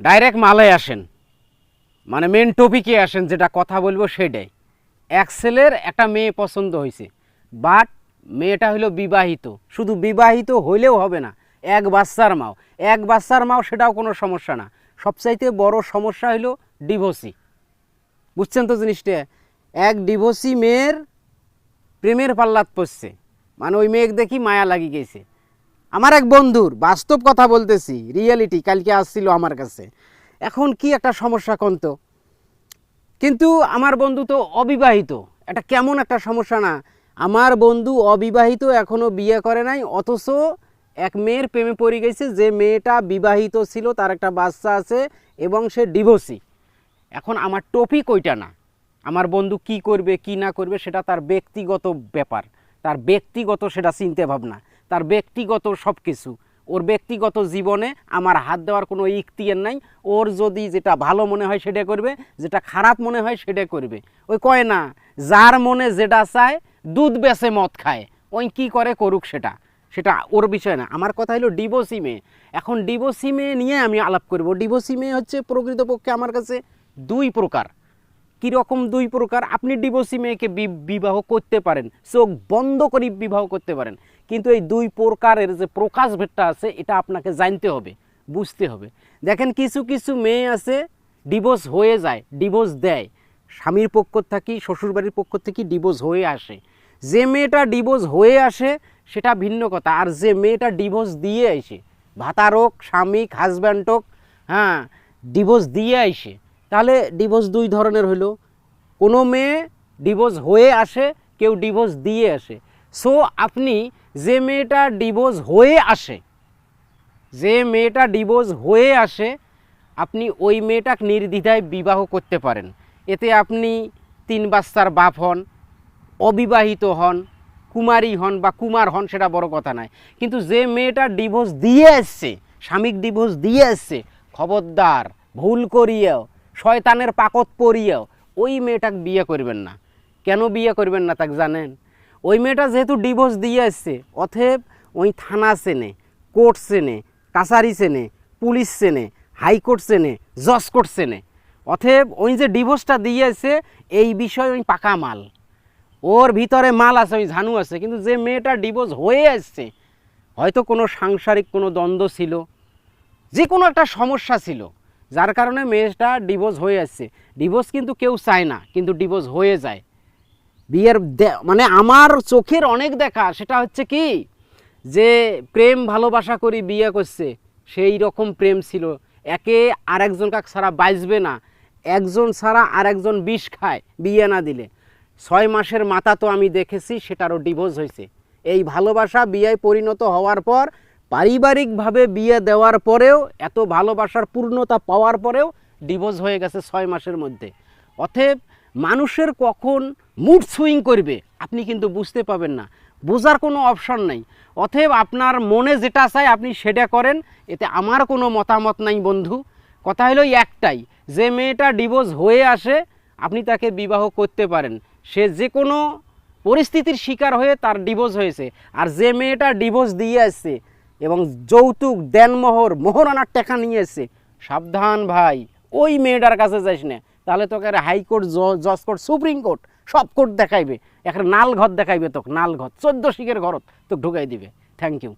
Direct মালে আসেন। মানে মেন টপিকে আসেন, যেটা কথা বলব সেটাই। এক ছেলের একটা মেয়ে পছন্দ হয়েছে বাট মেয়েটা হলো বিবাহিত। শুধু বিবাহিত হইলেও হবে না, এক বাচ্চার মাও। এক বাচ্চার মাও সেটাও কোনো সমস্যা না। সবচাইতে বড় সমস্যা হলো ডিভোর্সি বুঝছেন তো জিনিসটা? এক ডিভোর্সি মেয়ের প্রেমের পাল্লাত পড়ছে। মানে ওই মেয়ে দেখি মায়া লাগি গেছে। আমার এক বন্ধুর বাস্তব কথা বলতেছি রিয়েলিটি কালকে আসছিল আমার কাছে। এখন কি একটা সমস্যা কন্ত? কিন্তু আমার বন্ধু তো অবিবাহিত। এটা কেমন একটা সমস্যা না? আমার বন্ধু অবিবাহিত এখনও বিয়ে করে নাই, অথচ এক মেয়ের প্রেমে পড়ে গেছে, যে মেয়েটা বিবাহিত ছিল, তার একটা বাচ্চা আছে, এবং সে ডিভোর্সি এখন আমার টপিক ওইটা না। আমার বন্ধু কি করবে, কি না করবে, সেটা তার ব্যক্তিগত ব্যাপার। তার ব্যক্তিগত সেটা চিন্তা ভাবনা তার ব্যক্তিগত সব কিছু ওর ব্যক্তিগত জীবনে আমার হাত দেওয়ার কোনো ইখতিয়ার নাই। ওর যদি যেটা ভালো মনে হয় সেটা করবে, যেটা খারাপ মনে হয় সেটা করবে। ওই কয় না, যার মনে যেটা চায়, দুধ বেচে মদ খায়। ওই কি করে করুক সেটা? সেটা ওর বিষয় না। আমার কথা হলো ডিভোর্সি মেয়ে। এখন ডিভোর্সি মেয়ে নিয়ে আমি আলাপ করব। ডিভোর্সি মেয়ে হচ্ছে প্রকৃতপক্ষে আমার কাছে দুই প্রকার। কীরকম দুই প্রকার? আপনি ডিভোর্সি মেয়েকে বিবাহ করতে পারেন, চোখ বন্ধ করে বিবাহ করতে পারেন। কিন্তু এই দুই প্রকারের যে প্রকাশ ভেদটা আছে, এটা আপনাকে জানতে হবে, বুঝতে হবে। দেখেন, কিছু কিছু মেয়ে আছে ডিভোর্স হয়ে যায় ডিভোর্স দেয়। স্বামীর পক্ষ থেকে, শ্বশুরবাড়ির পক্ষ থেকে ডিভোর্স হয়ে আসে। যে মেয়েটা ডিভোর্স হয়ে আসে, সেটা ভিন্ন কথা। আর যে মেয়েটা ডিভোর্স দিয়ে আসে ভাতার হোক স্বামী হাজব্যান্ড হোক হ্যাঁ ডিভোর্স দিয়ে আসে, তাহলে ডিভোর্স দুই ধরনের হলো কোনো মেয়ে ডিভোর্স হয়ে আসে, কেউ ডিভোর্স দিয়ে আসে। সো আপনি যে মেয়েটা ডিভোর্স হয়ে আসে, যে মেয়েটা ডিভোর্স হয়ে আসে, আপনি ওই মেয়েটাকে নির্দ্বিধায় বিবাহ করতে পারেন। এতে আপনি তিন বাচ্চার বাপ হন, অবিবাহিত হন, কুমারী হন বা কুমার হন সেটা বড় কথা নয়। কিন্তু যে মেয়েটা ডিভোর্স দিয়ে এসছে স্বামীক ডিভোর্স দিয়ে এসছে, খবরদার, ভুল করিয়েও, শয়তানের পাকত পরিয়েও, ওই মেয়েটাকে বিয়ে করবেন না। কেন বিয়ে করবেন না তাকে জানেন? ওই মেয়েটা যেহেতু ডিভোর্স দিয়ে এসছে অথব ওই থানা চেনে কোর্ট চেনে, কাছারি চেনে, পুলিশ চেনে হাইকোর্ট চেনে জজ কোর্ট চেনে। অথব ওই যে ডিভোর্সটা দিয়ে এসছে এই বিষয়ে ওই পাকা মাল। ওর ভিতরে মাল আছে, ওই ঝানু আছে, কিন্তু যে মেয়েটা ডিভোর্স হয়ে আসছে, হয়তো কোনো সাংসারিক কোনো দ্বন্দ্ব ছিল যে কোনো একটা সমস্যা ছিল, যার কারণে মেয়েটা ডিভোর্স হয়ে আসছে। ডিভোর্স কিন্তু কেউ চায় না, কিন্তু ডিভোর্স হয়ে যায়। বিয়ের মানে আমার চোখের অনেক দেখা, সেটা হচ্ছে কি? যে প্রেম ভালোবাসা করি বিয়ে করছে, সেই রকম প্রেম ছিল। একে আরেকজন কাক ছাড়া বাঁচবে না। একজন ছাড়া আরেকজন বিষ খায় বিয়ে না দিলে। ছয় মাসের মাথা তো আমি দেখেছি, সেটারও ডিভোর্স হয়েছে। এই ভালোবাসা বিয়েয় পরিণত হওয়ার পর, পারিবারিকভাবে বিয়ে দেওয়ার পরেও, এত ভালোবাসার পূর্ণতা পাওয়ার পরেও ডিভোর্স হয়ে গেছে ছয় মাসের মধ্যে। অতএব মানুষের কখন মুড সুইং করবে, আপনি কিন্তু বুঝতে পাবেন না। বোঝার কোনো অপশন নাই। অতএব আপনার মনে যেটা চায় আপনি সেটা করেন, এতে আমার কোনো মতামত নাই বন্ধু। কথা হলো একটাই, যে মেয়েটা ডিভোর্স হয়ে আসে, আপনি তাকে বিবাহ করতে পারেন। সে যে কোনো পরিস্থিতির শিকার হয়ে তার ডিভোর্স হয়েছে। আর যে মেয়েটা ডিভোর্স দিয়ে আসছে এবং যৌতুক, দেনমোহর, মোহরানার টাকা নিয়ে এসছে, সাবধান ভাই, ওই মেয়েটার কাছে যাইস না। তাহলে তোকে হাইকোর্ট জজ কোর্ট সুপ্রিম কোর্ট সব কোর্ট দেখাইবে। একটা নাল ঘর দেখাইবে তোকে নাল ঘর চোদ্দ শিখের ঘরত তোকে ঢুকাই দিবে। Thank you